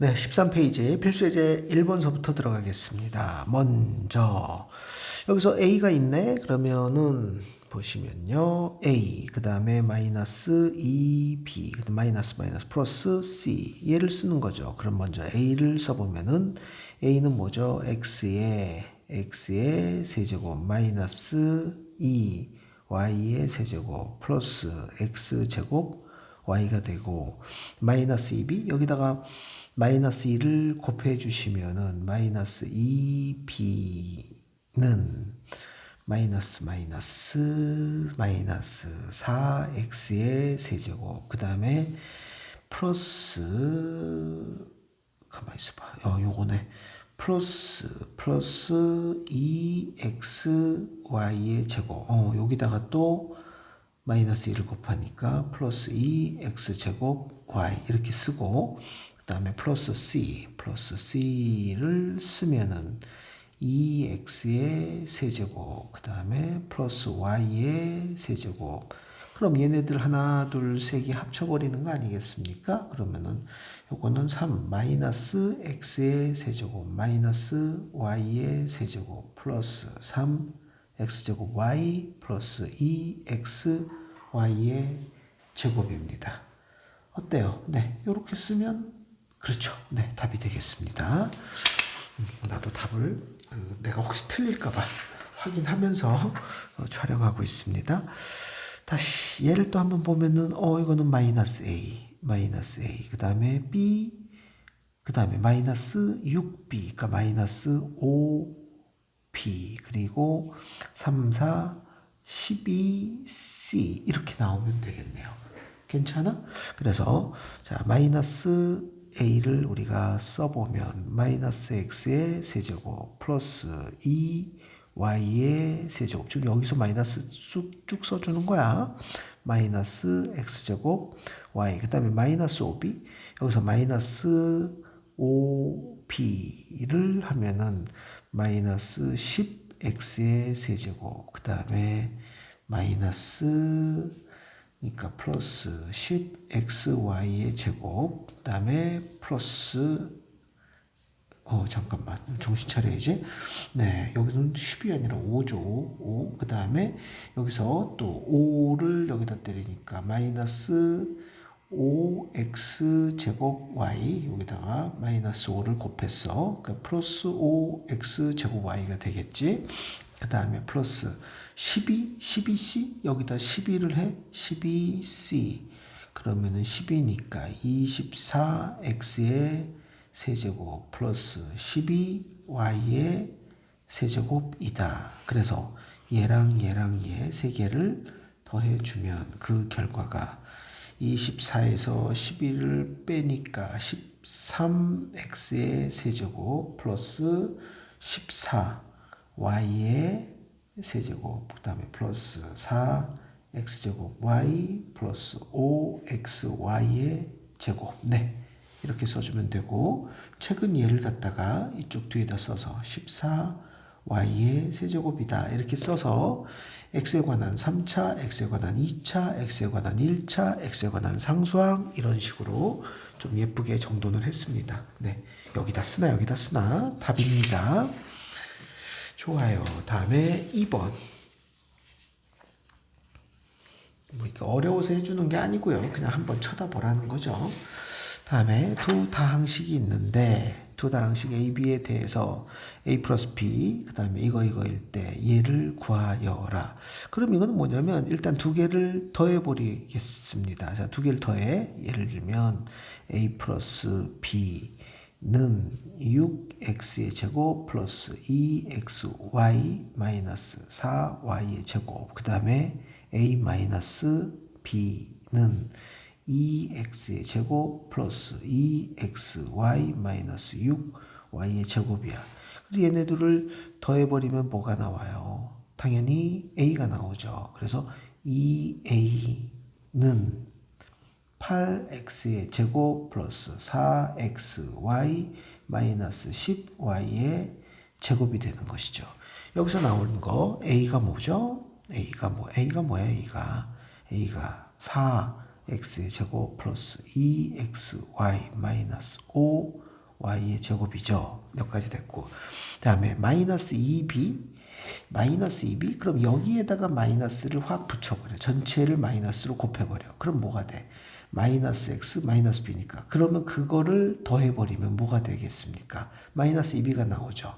네, 13페이지 필수예제 1번서부터 들어가겠습니다. 먼저 여기서 a가 있네. 그러면은 보시면요. a 그 다음에 마이너스 2b 그 다음 마이너스 마이너스 플러스 c 얘를 쓰는 거죠. 그럼 먼저 a를 써보면은 a는 뭐죠? x의 x의 세제곱 마이너스 2 y의 세제곱 플러스 x제곱 y가 되고 마이너스 2b 여기다가 마이너스 2를 곱해 주시면은 마이너스 2b는 마이너스 마이너스 마이너스 4x의 세제곱. 그 다음에 플러스 가만히 있어봐. 어 요거네. 플러스 플러스 2xy의 제곱. 어 여기다가 또 마이너스 1을 곱하니까 플러스 2x제곱 y 이렇게 쓰고 그 다음에 플러스 c 플러스 c를 쓰면은 2x의 세제곱 그 다음에 플러스 y의 세제곱 그럼 얘네들 하나 둘 세 개 합쳐버리는 거 아니겠습니까? 그러면은 요거는 3 마이너스 x의 세제곱 마이너스 y의 세제곱 플러스 3 x제곱 y 플러스 2x y의 제곱입니다. 어때요? 네, 이렇게 쓰면 그렇죠. 네, 답이 되겠습니다. 음, 나도 답을 그 내가 혹시 틀릴까봐 확인하면서 어, 촬영하고 있습니다. 다시 얘를 또 한번 보면은 어 이거는 마이너스 a 마이너스 a 그 다음에 b 그 다음에 마이너스 6b 그러니까 마이너스 5b 그리고 3, 4, 12c 이렇게 나오면 되겠네요. 괜찮아? 그래서 자 마이너스 a를 우리가 써보면 마이너스 x의 세제곱 플러스 2y의 세제곱. 즉 여기서 마이너스 쭉, 쭉 써주는 거야. 마이너스 x제곱 y. 그 다음에 마이너스 5b 여기서 마이너스 5b를 하면은 마이너스 10x의 세제곱. 그 다음에 마이너스 그러니까 플러스 10xy의 제곱 그 다음에 플러스 어 잠깐만 정신 차려야지. 네 여기서는 10이 아니라 5죠. 5 그 다음에 여기서 또 5를 여기다 때리니까 마이너스 5x 제곱 y 여기다가 마이너스 5를 곱했어 그러니까 플러스 5x 제곱 y가 되겠지. 그 다음에 플러스 12, 12c 여기다 12를 해? 12c 그러면은 10이니까 24x의 세제곱 플러스 12y의 세제곱이다. 그래서 얘랑 얘랑 얘 세 개를 더해주면 그 결과가 24에서 11을 빼니까 13x의 세제곱 플러스 14y의 세제곱 그 다음에 플러스 4x제곱 y 플러스 5xy의 제곱. 네. 이렇게 써주면 되고 최근 예를 갖다가 이쪽 뒤에다 써서 14y의 세제곱이다. 이렇게 써서 x에 관한 3차, x에 관한 2차, x에 관한 1차, x에 관한 상수항 이런 식으로 좀 예쁘게 정돈을 했습니다. 네, 여기다 쓰나 여기다 쓰나? 답입니다. 좋아요. 다음에 2번. 뭐 이렇게 어려워서 해주는 게 아니고요. 그냥 한번 쳐다보라는 거죠. 다음에 두 다항식이 있는데 두 다항식 A, B에 대해서 A 플러스 B 그 다음에 이거 이거일 때 얘를 구하여라. 그럼 이거는 뭐냐면 일단 두 개를 더해 버리겠습니다. 자, 두 개를 더해. 예를 들면 A 플러스 B 는 6x의 제곱 플러스 2xy 마이너스 4y의 제곱 그 다음에 a 마이너스 b는 2x의 제곱 플러스 2xy 마이너스 6y의 제곱이야. 그래서 얘네들을 더해버리면 뭐가 나와요? 당연히 a가 나오죠. 그래서 2a는 8x의 제곱 플러스 4xy 마이너스 10y의 제곱이 되는 것이죠. 여기서 나오는 거 a가 뭐죠? a가 뭐 a가 뭐야 a가 a가 4 x의 제곱 플러스 2xy 마이너스 5 y의 제곱이죠. 여기까지 됐고. 다음에 마이너스 2b 마이너스 2b 그럼 여기에다가 마이너스를 확 붙여버려. 전체를 마이너스로 곱해버려. 그럼 뭐가 돼? 마이너스 x 마이너스 b니까. 그러면 그거를 더해버리면 뭐가 되겠습니까? 마이너스 2b가 나오죠.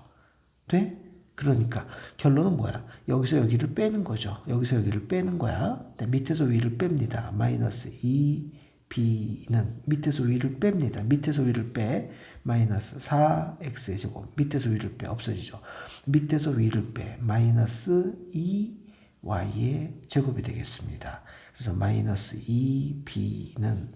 돼? 그러니까 결론은 뭐야? 여기서 여기를 빼는 거죠. 여기서 여기를 빼는 거야. 근데 밑에서 위를 뺍니다. 마이너스 2b는 밑에서 위를 뺍니다. 밑에서 위를 빼. 마이너스 4x의 제곱. 밑에서 위를 빼. 없어지죠. 밑에서 위를 빼. 마이너스 2y의 제곱이 되겠습니다. 그래서 마이너스 2b는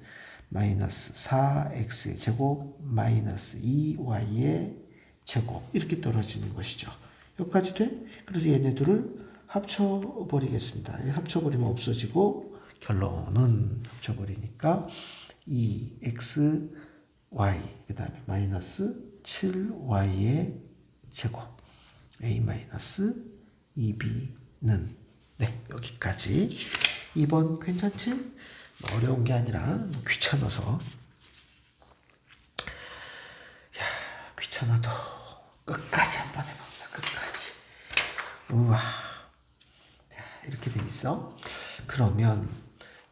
마이너스 4x의 제곱 마이너스 2y의 제곱 이렇게 떨어지는 것이죠. 여기까지 돼? 그래서 얘네들을 합쳐버리겠습니다. 합쳐버리면 없어지고 결론은 합쳐버리니까 2x y 그 다음에 마이너스 7y의 제곱 a 마이너스 2b는 네 여기까지 2번 괜찮지? 어려운 게 아니라 귀찮아서. 야 귀찮아도 끝까지 한번 해봅니다. 끝까지. 우와. 자 이렇게 돼 있어. 그러면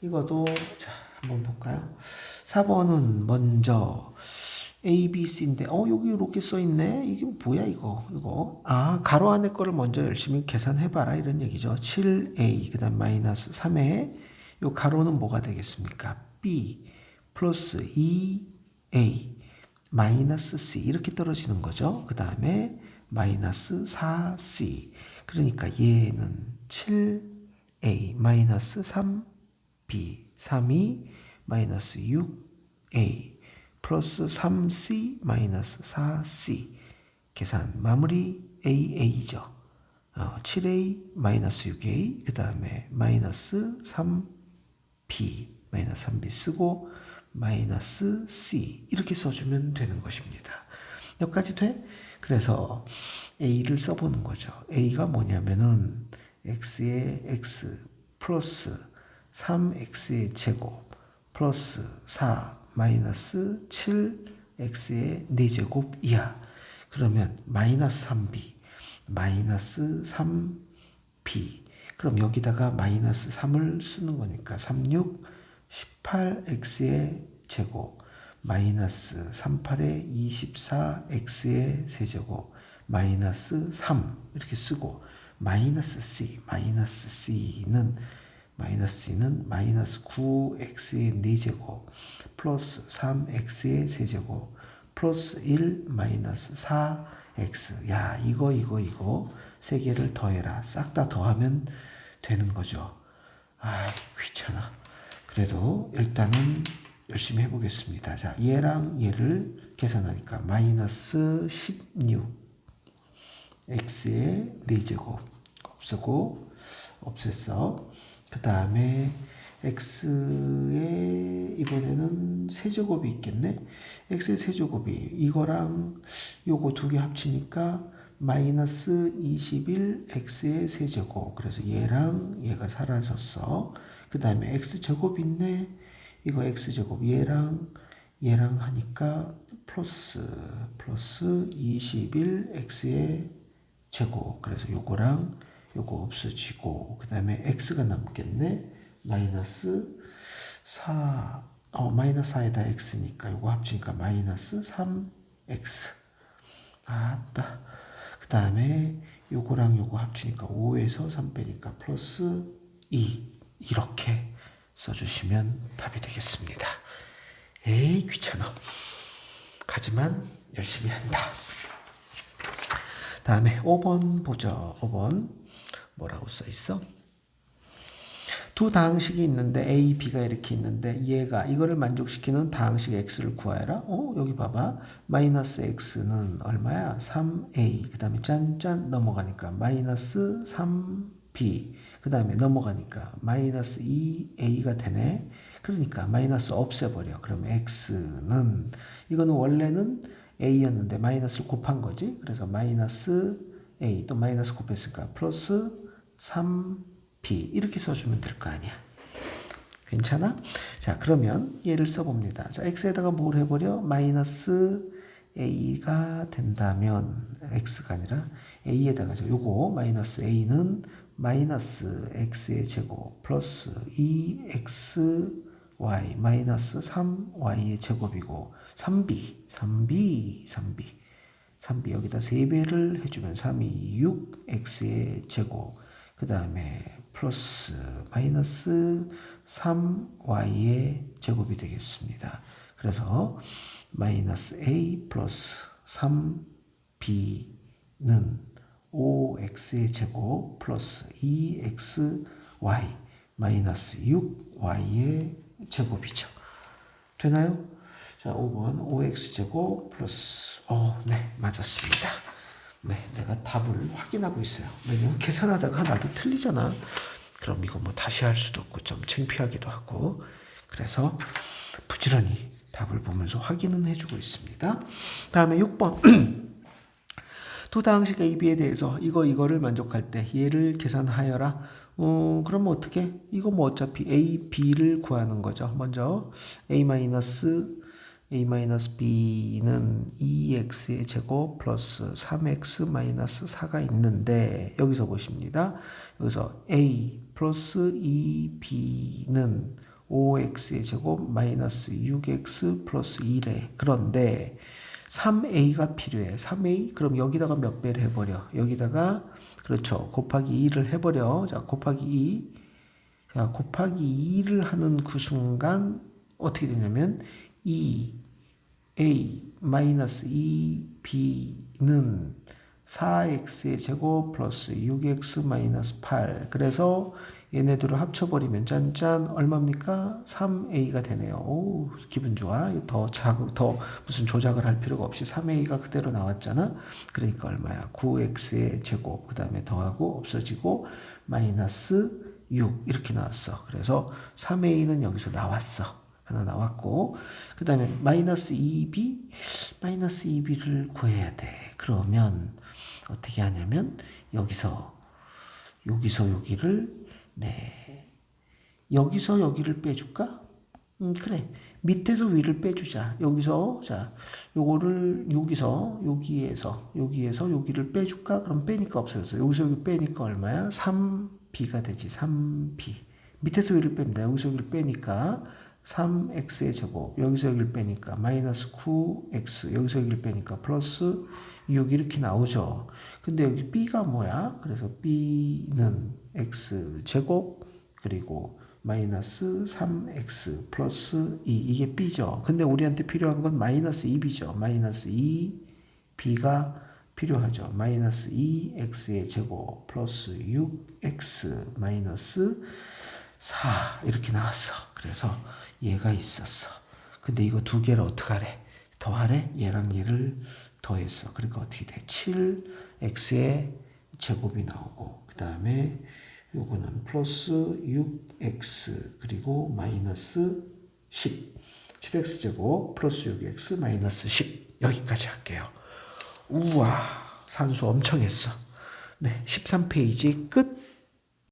이것도 자 한번 볼까요? 4번은 먼저 A, B, C인데 어 여기 이렇게 써 있네. 이게 뭐야 이거? 이거. 아 가로 안에 거를 먼저 열심히 계산해 봐라. 이런 얘기죠. 7A 그 다음 마이너스 3에 요 가로는 뭐가 되겠습니까? B 플러스 2A 마이너스 C. 이렇게 떨어지는 거죠. 그 다음에 마이너스 4C 그러니까 얘는 7A 마이너스 3B 3이 마이너스 6A 플러스 3C 마이너스 4C 계산 마무리 AA죠. 어, 7A 마이너스 6A 그 다음에 마이너스 3B 마이너스 3B 쓰고 마이너스 C 이렇게 써주면 되는 것입니다. 여기까지 돼? 그래서 A를 써보는 거죠. A가 뭐냐면은 X의 X 플러스 3X의 제곱 플러스 4 마이너스 7x의 4제곱 이하. 그러면 마이너스 3b, 마이너스 3b. 그럼 여기다가 마이너스 3을 쓰는 거니까 36, 18x의 제곱, 마이너스 38의 24x의 세제곱, 마이너스 3 이렇게 쓰고 마이너스 c, 마이너스 c는 마이너스 c는 마이너스 9x의 4제곱 플러스 3x의 세제곱 플러스 1 마이너스 4x 야 이거 이거 이거 세 개를 더해라. 싹 다 더하면 되는 거죠. 아 귀찮아. 그래도 일단은 열심히 해보겠습니다. 자 얘랑 얘를 계산하니까 마이너스 16 x의 4제곱 없애고 없앴어 그 다음에 x의 이번에는 세제곱이 있겠네. x의 세제곱이 이거랑 요거 두 개 합치니까 마이너스 21 x의 세제곱. 그래서 얘랑 얘가 사라졌어. 그 다음에 x제곱 있네. 이거 x제곱 얘랑 얘랑 하니까 플러스 플러스 21 x의 제곱. 그래서 요거랑 요거 없어지고 그 다음에 x가 남겠네. 마이너스 4, 어, 마이너스 4에다 x니까 이거 합치니까 마이너스 3x. 아따. 그 다음에 요거랑 요거 합치니까 5에서 3 빼니까 플러스 2. 이렇게 써주시면 답이 되겠습니다. 에이, 귀찮아. 하지만 열심히 한다. 다음에 5번 보죠. 5번. 뭐라고 써 있어? 두 다항식이 있는데 A, B가 이렇게 있는데 얘가 이거를 만족시키는 다항식 X를 구하라. 어, 여기 봐봐. 마이너스 X는 얼마야? 3A. 그 다음에 짠짠 넘어가니까 마이너스 3B. 그 다음에 넘어가니까 마이너스 2A가 되네. 그러니까 마이너스 없애버려. 그럼 X는 이거는 원래는 A였는데 마이너스를 곱한 거지. 그래서 마이너스 A 또 마이너스 곱했으니까 플러스 3 B 이렇게 써주면 될 거 아니야. 괜찮아? 자 그러면 얘를 써봅니다. 자 x에다가 뭘 해버려? 마이너스 a가 된다면 x가 아니라 a에다가 저 요거 마이너스 a는 마이너스 x의 제곱 플러스 2xy 마이너스 3y의 제곱이고 3b 3b 3b 3b 여기다 3배를 해주면 3이 6x의 제곱 그 다음에 플러스 마이너스 3y의 제곱이 되겠습니다. 그래서 마이너스 a 플러스 3b는 5x의 제곱 플러스 2xy 마이너스 6y의 제곱이죠. 되나요? 자, 5번 5x제곱 플러스 어, 네, 맞았습니다. 네, 내가 답을 확인하고 있어요. 왜냐면 계산하다가 나도 틀리잖아. 그럼 이거 뭐 다시 할 수도 없고 좀 창피하기도 하고 그래서 부지런히 답을 보면서 확인은 해주고 있습니다. 다음에 6번 도당식 AB에 대해서 이거 이거를 만족할 때 얘를 계산하여라. 어, 그러면 어떻게? 이거 뭐 어차피 A, B를 구하는 거죠. 먼저 A 마이너스 A 마이너스 B는 2X의 제곱 플러스 3X 마이너스 4가 있는데 여기서 보십니다. 여기서 A 플러스 2B는 5X의 제곱 마이너스 6X 플러스 1에 그런데 3a가 필요해. 3a 그럼 여기다가 몇 배를 해버려. 여기다가 그렇죠. 곱하기 2를 해버려. 자 곱하기 2. 자 곱하기 2를 하는 그 순간 어떻게 되냐면 2a 마이너스 2b는 4x의 제곱 플러스 6x 마이너스 8. 그래서 얘네 들을 합쳐버리면 짠짠 얼마입니까? 3a가 되네요. 오 기분 좋아. 더 자극 더 무슨 조작을 할 필요가 없이 3a가 그대로 나왔잖아. 그러니까 얼마야? 9x의 제곱 그 다음에 더하고 없어지고 마이너스 6 이렇게 나왔어. 그래서 3a는 여기서 나왔어. 하나 나왔고 그 다음에 마이너스 2b 마이너스 2b를 구해야 돼. 그러면 어떻게 하냐면 여기서 여기서 여기를 네. 여기서 여기를 빼줄까? 음, 그래. 밑에서 위를 빼주자. 여기서, 자, 요거를, 여기서, 여기에서, 여기에서 여기를 빼줄까? 그럼 빼니까 없어졌어. 여기서 여기 빼니까 얼마야? 3b가 되지. 3b. 밑에서 위를 뺍니다. 여기서 여기를 빼니까 3x의 제곱. 여기서 여기를 빼니까 마이너스 9x. 여기서 여기를 빼니까 플러스 6 이렇게 나오죠. 근데 여기 b가 뭐야? 그래서 b는 x 제곱 그리고 마이너스 3x 플러스 2 이게 b죠. 근데 우리한테 필요한 건 마이너스 2b죠. 마이너스 2b가 필요하죠. 마이너스 2x의 제곱 플러스 6x 마이너스 4 이렇게 나왔어. 그래서 얘가 있었어. 근데 이거 두 개를 어떡하래? 더하래? 얘랑 얘를 더했어. 그러니까 어떻게 돼? 7x의 제곱이 나오고 그 다음에 요거는 플러스 6x 그리고 마이너스 10 7x 제곱 플러스 6x 마이너스 10 여기까지 할게요. 우와 산수 엄청 했어. 네 13페이지 끝